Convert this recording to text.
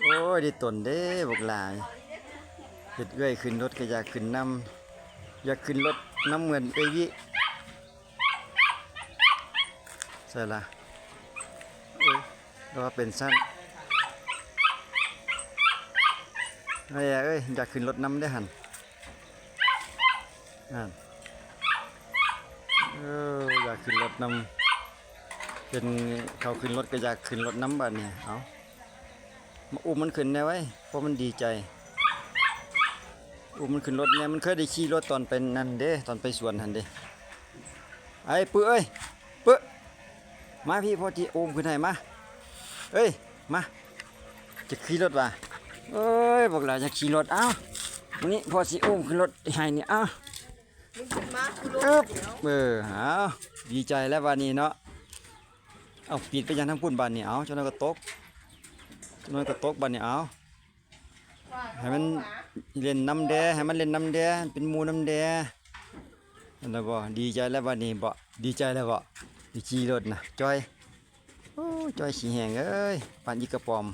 โอ้ยด้ตนเด้บอกหลายเฮ็ดเอ้อยขึ้นรถก็อยากขึ้นน้ำอยากขึ้นรถน้ำเหมือนเอ้ยวิใช่ละโอ้ยรอเป็นสั้นไอ้ยเอ้ยอยากขึ้นรถน้ำได้หันนั่นเอออยากขึ้นรถน้ำเป็นเขาขึ้นรถก็อยากขึ้นรถน้ำบัดเนี่ยเอา มาอุ้มมันขึ้นได้ไว้เพราะมันดีใจ อุ้มมันขึ้นรถเนี่ยมันเคยได้ขี่รถตอนเป็นนั่นเด้ตอนไปสวนหันเด้ไอ้ปื้อเอ้ยปื้อมาพี่พอจีอุ้มขึ้นให้มาเอ้ยมาจะขี่รถว่ะเอ้ยบอกแล้วจะขี่รถเอ้าวันนี้พอสิอุ้มขึ้นรถให้เนี่ยเอ้ามึงขึ้นมากูลงอึ๊บเออเอาดีใจแล้ววันนี้เนาะเอาปิดไปยังทั้งปุ่นบานนี่เอาจนนั้นก็ตก นนั้นก็ตกบานนี่เอาให้มันเล่นน้ำแดให้มันเล่นน้ำแดเป็นหมูน้ำแดนั่นนะบ่ดีใจแล้ววันนี้บ่ดีใจแล้วบ่ดีขี่รถนะจอยโอ้จอยสีแหงเอ้ยปานอีกระปอม